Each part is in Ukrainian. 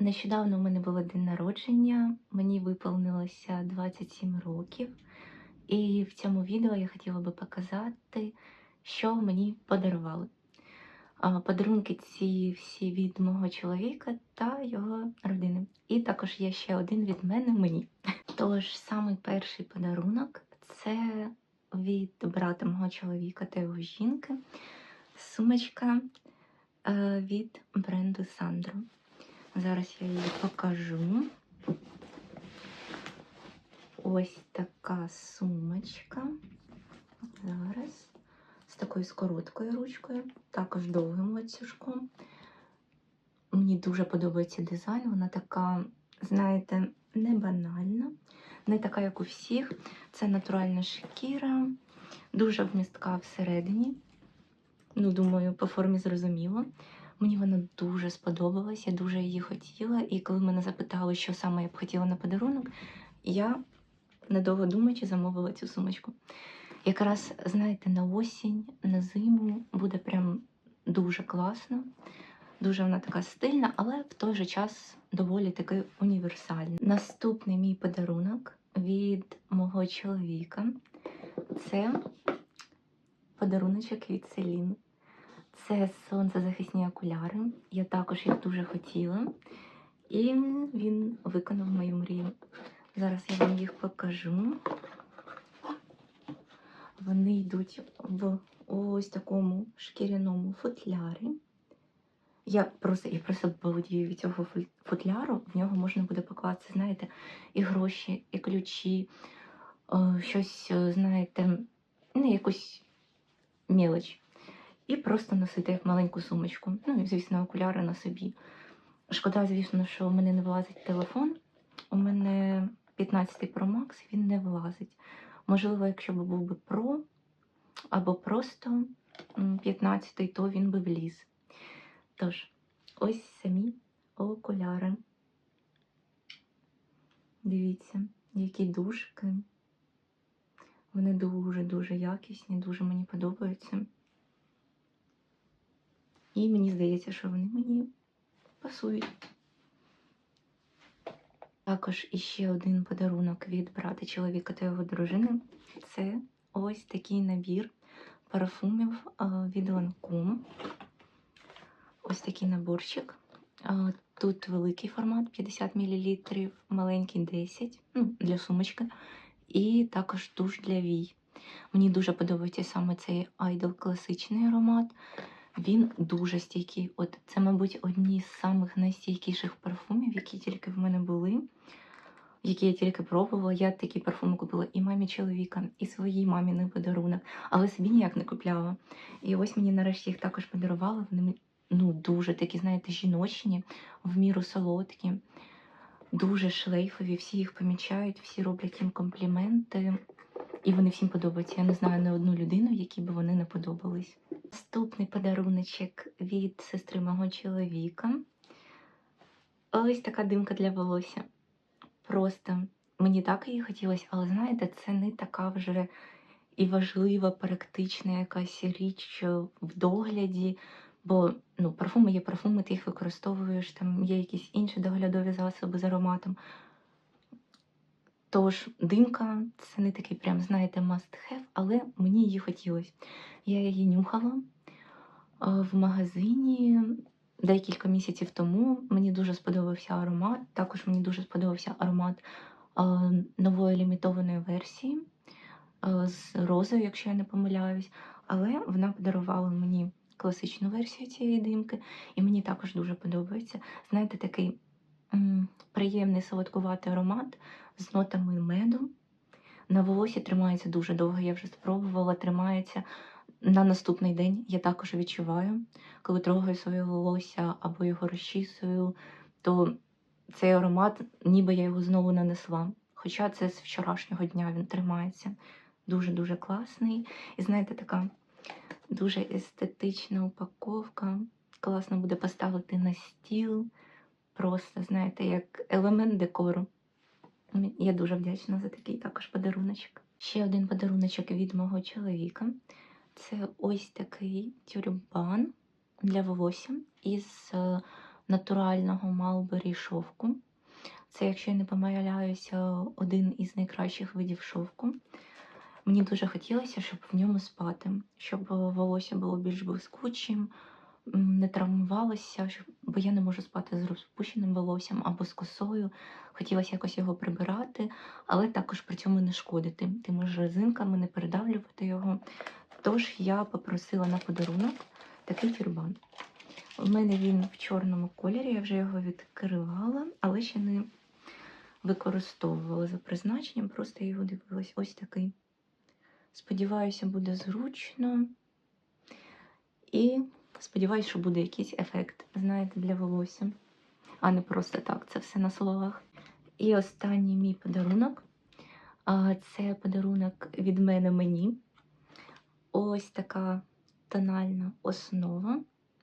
Нещодавно у мене було день народження, мені виповнилося 27 років, і в цьому відео я хотіла би показати, що мені подарували. Подарунки ці всі від мого чоловіка та його родини. І також є ще один від мене мені. Тож, самий перший подарунок це від брата мого чоловіка та його жінки. Сумочка е, від бренду Сандро. Зараз я її покажу. Ось така сумочка. Зараз. З такою з короткою ручкою, також довгим ланцюжком. Мені дуже подобається дизайн. Вона така, знаєте, не банальна, не така, як у всіх. Це натуральна шкіра, дуже вмістка всередині. Ну, думаю, по формі зрозуміло. Мені вона дуже сподобалась, я дуже її хотіла. І коли мене запитали, що саме я б хотіла на подарунок, я, недовго думаючи, замовила цю сумочку. Якраз, знаєте, на осінь, на зиму буде прям дуже класно. Дуже вона така стильна, але в той же час доволі таки універсальна. Наступний мій подарунок від мого чоловіка це подаруночок від Селін. Це сонцезахисні окуляри. Я також їх дуже хотіла. І він виконав мою мрію. Зараз я вам їх покажу. Вони йдуть в ось такому шкіряному футлярі. Я просто я просто володію від цього футляру. В нього можна буде покласти, знаєте, і гроші, і ключі, е, щось, е, знаєте, ну, якусь мелоч. І просто носити маленьку сумочку. Ну і, звісно, окуляри на собі. Шкода, звісно, що в мене не влазить телефон. У мене 15 Pro Max, він не влазить. Можливо, якщо б був би Pro або просто м, 15, то він би вліз. Тож, ось самі окуляри. Дивіться, які дужки. Вони дуже-дуже якісні, дуже мені подобаються. І мені здається, що вони мені пасують. Також іще один подарунок від брата чоловіка та його дружини. Це ось такий набір парфумів від Lancome. Ось такий наборчик. Тут великий формат 50 мл, маленький 10 ну, для сумочки. І також душ для вій. Мені дуже подобається саме цей айдол класичний аромат. Він дуже стійкий. От це, мабуть, одні з самих найстійкіших парфумів, які тільки в мене були, які я тільки пробувала. Я такі парфуми купила і мамі чоловіка, і своїй мамі на подарунок, але собі ніяк не купляла. І ось мені нарешті їх також подарували. Вони ну, дуже такі, знаєте, жіночні, в міру солодкі, дуже шлейфові, всі їх помічають, всі роблять їм компліменти. І вони всім подобаються. Я не знаю не одну людину, якій би вони не подобались. Наступний подаруночок від сестри мого чоловіка. Ось така димка для волосся. Просто мені так її хотілося, але знаєте, це не така вже і важлива, практична якась річ в догляді. Бо ну, парфуми є парфуми, ти їх використовуєш, там є якісь інші доглядові засоби з ароматом. Тож димка це не такий прям, знаєте, must have, але мені її хотілося. Я її нюхала е, в магазині декілька місяців тому. Мені дуже сподобався аромат. Також мені дуже сподобався аромат е, нової лімітованої версії е, з розою, якщо я не помиляюсь. Але вона подарувала мені класичну версію цієї димки, і мені також дуже подобається. Знаєте, такий приємний солодкуватий аромат з нотами меду. На волосі тримається дуже довго, я вже спробувала, тримається на наступний день. Я також відчуваю, коли трогаю своє волосся або його розчісую, то цей аромат, ніби я його знову нанесла. Хоча це з вчорашнього дня він тримається. Дуже-дуже класний. І знаєте, така дуже естетична упаковка. Класно буде поставити на стіл. Просто, знаєте, як елемент декору. Я дуже вдячна за такий також подаруночок. Ще один подаруночок від мого чоловіка. Це ось такий тюрбан для волосся із е, натурального Малбері шовку. Це, якщо я не помиляюся, один із найкращих видів шовку. Мені дуже хотілося, щоб в ньому спати, щоб волосся було більш блискучим, не травмувалося, щоб... бо я не можу спати з розпущеним волоссям або з косою. Хотілося якось його прибирати, але також при цьому не шкодити тими ж резинками, не передавлювати його. Тож я попросила на подарунок такий тюрбан. У мене він в чорному кольорі, я вже його відкривала, але ще не використовувала за призначенням, просто його дивилась. Ось такий. Сподіваюся, буде зручно. І сподіваюся, що буде якийсь ефект, знаєте, для волосся. А не просто так, це все на словах. І останній мій подарунок. Це подарунок від мене мені. Ось така тональна основа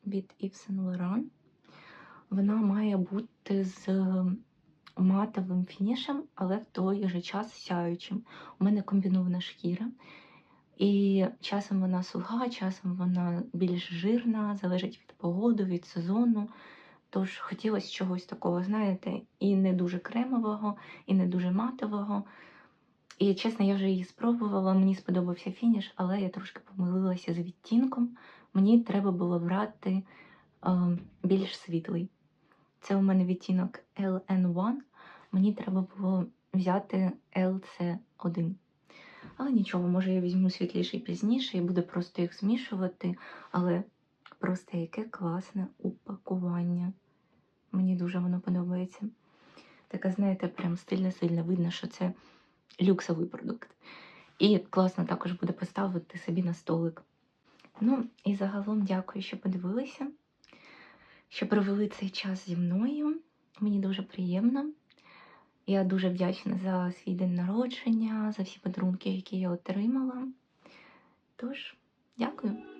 від Yves Saint Laurent. Вона має бути з матовим фінішем, але в той же час сяючим. У мене комбінована шкіра. І часом вона суха, часом вона більш жирна, залежить від погоди, від сезону. Тож хотілося чогось такого, знаєте, і не дуже кремового, і не дуже матового. І чесно, я вже її спробувала, мені сподобався фініш, але я трошки помилилася з відтінком. Мені треба було брати е, більш світлий. Це у мене відтінок LN1, мені треба було взяти LC1. Але нічого, може я візьму світліший пізніше і буду просто їх змішувати. Але просто яке класне упакування. Мені дуже воно подобається. Така, знаєте, прям стильно-сильно видно, що це люксовий продукт. І класно також буде поставити собі на столик. Ну, і загалом дякую, що подивилися, що провели цей час зі мною. Мені дуже приємно. Я дуже вдячна за свій день народження, за всі подарунки, які я отримала. Тож, дякую.